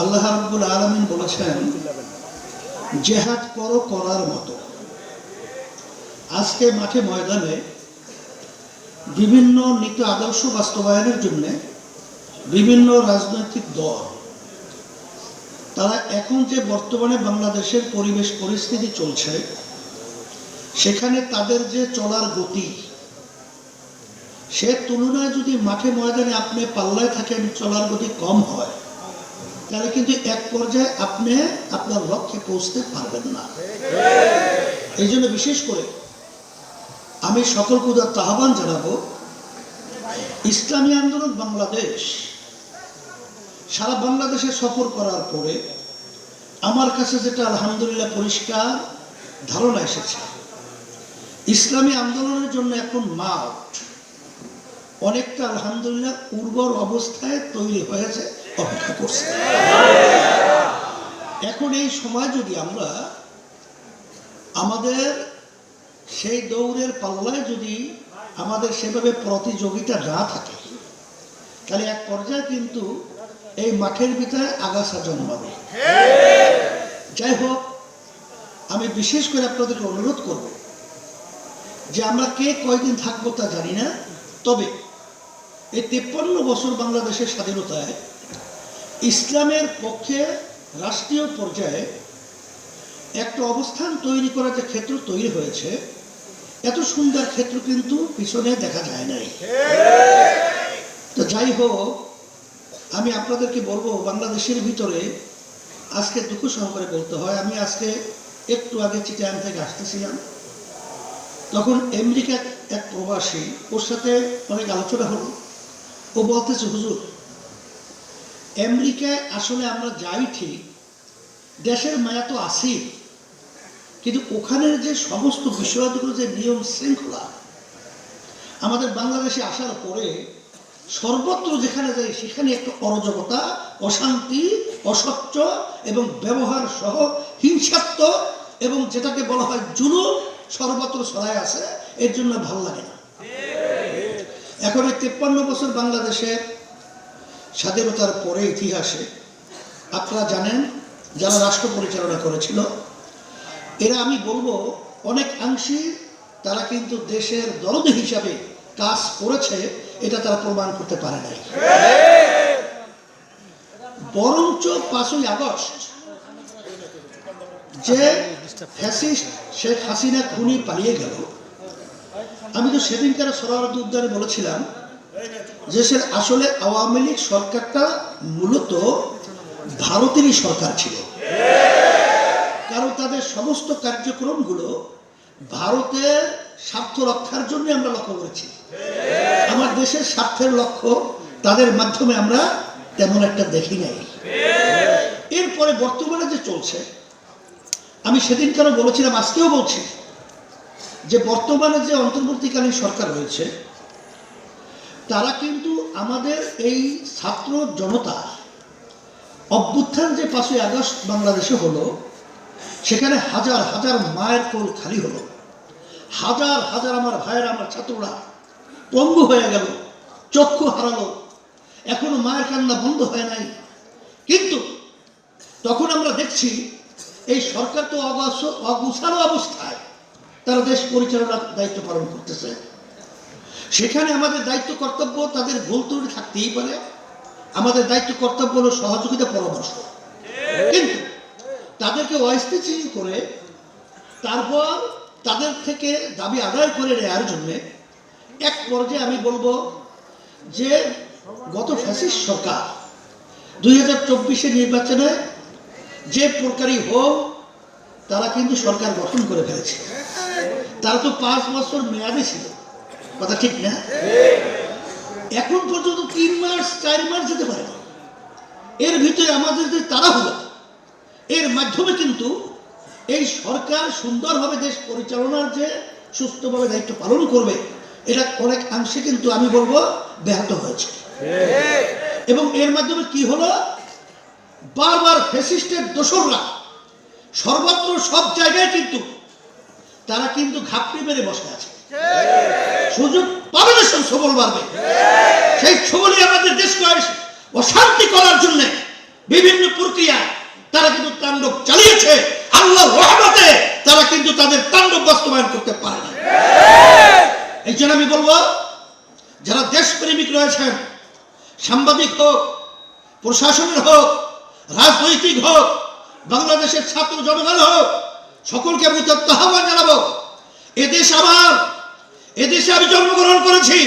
আল্লাহ রাব্বুল আলামিন বলেছেন, জেহাদ করো করার মতো। আজকে মাঠে ময়দানে বিভিন্ন নীতি আদর্শ বাস্তবায়নের জন্য বিভিন্ন রাজনৈতিক দল, তারা এখন যে বর্তমানে বাংলাদেশের পরিবেশ পরিস্থিতি চলছে, সেখানে তাদের যে চলার গতি, সে তুলনায় যদি মাঠে ময়দানে আপনি পাল্লায় থাকেন, চলার গতি কম হয় তাহলে কিন্তু এক পর্যায়ে আপনি আপনার লক্ষ্যে পৌঁছতে পারবেন না। এই জন্য বিশেষ করে আমি সকল কুদার আহ্বান জানাব, ইসলামী আন্দোলন বাংলাদেশ, সারা বাংলাদেশে সফর করার পরে আমার কাছে যেটা আলহামদুলিল্লাহ পরিষ্কার ধারণা এসেছে, ইসলামী আন্দোলনের জন্য এখন মাঠ অনেকটা আলহামদুলিল্লাহ উর্বর অবস্থায় তৈরি হয়েছে। অপেক্ষা করছে। এখন এই সময় যদি আমরা আমাদের সেই দৌড়ের পাল্লায় যদি আমাদের সেভাবে প্রতিযোগিতা না থাকে, তাহলে এক পর্যায়ে কিন্তু এই মাঠের ভিতরে আগাছা জন্মাবে। যাই হোক, আমি বিশেষ করে আপনাদেরকে অনুরোধ করব যে আমরা কে কয়দিন থাকব তা জানি না, তবে এই তেপ্পান্ন বছর বাংলাদেশের স্বাধীনতায় ইসলামের পক্ষে রাষ্ট্রীয় পর্যায়ে একটা অবস্থান তৈরি করার যে ক্ষেত্র তৈরি হয়েছে, এত সুন্দর ক্ষেত্র কিন্তু পিছনে দেখা যায় নাই। তো যাই হোক, আমি আপনাদেরকে বলব, বাংলাদেশের ভিতরে আজকে দুঃখ সহকারে বলতে হয়, আমি আজকে একটু আগে চিটাং থেকে আসতেছিলাম। তখন আমেরিকা এক প্রবাসী, ওর সাথে অনেক আলোচনা হলো। ও বলতেছে, হুজুর আমেরিকায় আসলে আমরা যাই ঠিক, দেশের মায়া তো আছি কিন্তু ওখানের যে সমস্ত বিষয়গুলো যে নিয়ম শৃঙ্খলা, আমাদের বাংলাদেশে আসার পরে সর্বত্র যেখানে যাই, সেখানে একটা অরাজকতা, অশান্তি অসচ্ছ এবং ব্যবহার সহ হিংসাত্মক এবং যেটাকে বলা হয় জুলুম সর্বত্র ছড়ায় আছে, এর জন্য ভালো লাগে না। এখন এই তেপ্পান্ন বছর বাংলাদেশের স্বাধীনতার পরে ইতিহাসে, আপনারা জানেন যারা রাষ্ট্র পরিচালনা করেছিল, এরা আমি বলব অনেক অংশে তারা কিন্তু দেশের দরদ হিসাবে কাজ করেছে, এটা তারা প্রমাণ করতে পারে নাই। বরঞ্চ পাঁচই আগস্ট যে ফ্যাসিস্ট শেখ হাসিনা খুনি পালিয়ে গেল, আমি তো সেদিনকার সরারদ উদ্যানে বলেছিলাম দেশের আসলে আওয়ামী লীগ সরকারটা মূলত ভারতেরই সরকার ছিল। কারণ তাদের সমস্ত কার্যক্রমগুলো ভারতের স্বার্থ রক্ষার জন্য আমরা লক্ষ্য করেছি। আমার দেশের স্বার্থের লক্ষ্য তাদের মাধ্যমে আমরা তেমন একটা দেখি নাই। এরপরে বর্তমানে যে চলছে, আমি সেদিন কেন বলেছিলাম, আজকেও বলছি যে বর্তমানে যে অন্তর্বর্তীকালীন সরকার রয়েছে তারা কিন্তু আমাদের এই ছাত্র জনতা অভ্যুত্থান যে পাঁচই আগস্ট বাংলাদেশে হলো, সেখানে হাজার হাজার মায়ের কোল খালি হলো। হাজার হাজার আমার ভাইয়ের, আমার ছাত্ররা পঙ্গু হয়ে গেল, চক্ষু হারালো। এখনও মায়ের কান্না বন্ধ হয় নাই। কিন্তু তখন আমরা দেখছি, এই সরকার তো অগুছালো অবস্থায় তারা দেশ পরিচালনার দায়িত্ব পালন করতেছে। সেখানে আমাদের দায়িত্ব কর্তব্য তাদের ভুল ত্রুটি থাকতেই পারে। আমাদের দায়িত্ব কর্তব্য হলো সহযোগিতা, পরামর্শ। কিন্তু তাদেরকে অস্থিতিশীল করে তারপর তাদের থেকে দাবি আদায় করে নেওয়ার জন্যে এক পর্যায়ে আমি বলব যে গত ফ্যাসিস্ট সরকার দুই হাজার চব্বিশের নির্বাচনে যে প্রকারই হোক, তারা কিন্তু সরকার গঠন করে ফেলেছে। তারা তো পাঁচ বছর মেয়াদে ছিল। কথা ঠিক না? এখন পর্যন্ত তিন মাস চার মাস যেতে পারে না। এর ভিতরে আমাদের যে তারা তাড়াহুড়া এর মাধ্যমে কিন্তু এই সরকার সুন্দরভাবে দেশ পরিচালনার যে সুস্থভাবে দায়িত্ব পালন করবে এটা অনেক অংশে কিন্তু আমি বলব ব্যাহত হয়েছে। এবং এর মাধ্যমে কি হলো? বারবার ফেসিস্টের দোসররা সর্বত্র সব জায়গায় কিন্তু তারা কিন্তু ঘাপটি মেরে বসে আছে। সুযোগ পাবে না সব সবল বাড়বে সেই ছবলি আমাদের দেশকে অশান্তি করার জন্য বিভিন্ন প্রক্রিয়া তারা কিন্তু তাণ্ডব চালিয়েছে। আল্লাহ রহমতে তারা কিন্তু তাদের তাণ্ডব বাস্তবায়ন করতে পারে না। এই জন্য আমি বলব, যারা দেশপ্রেমিক রয়েছেন, সাংবাদিক হোক, প্রশাসনের হোক, রাজনৈতিক হোক, বাংলাদেশের ছাত্র জনগণ হোক, সকলকে আমি উত্তপ্ত আহ্বান জানাব এদেশ আমার এদেশে আমি জন্মগ্রহণ করেছি।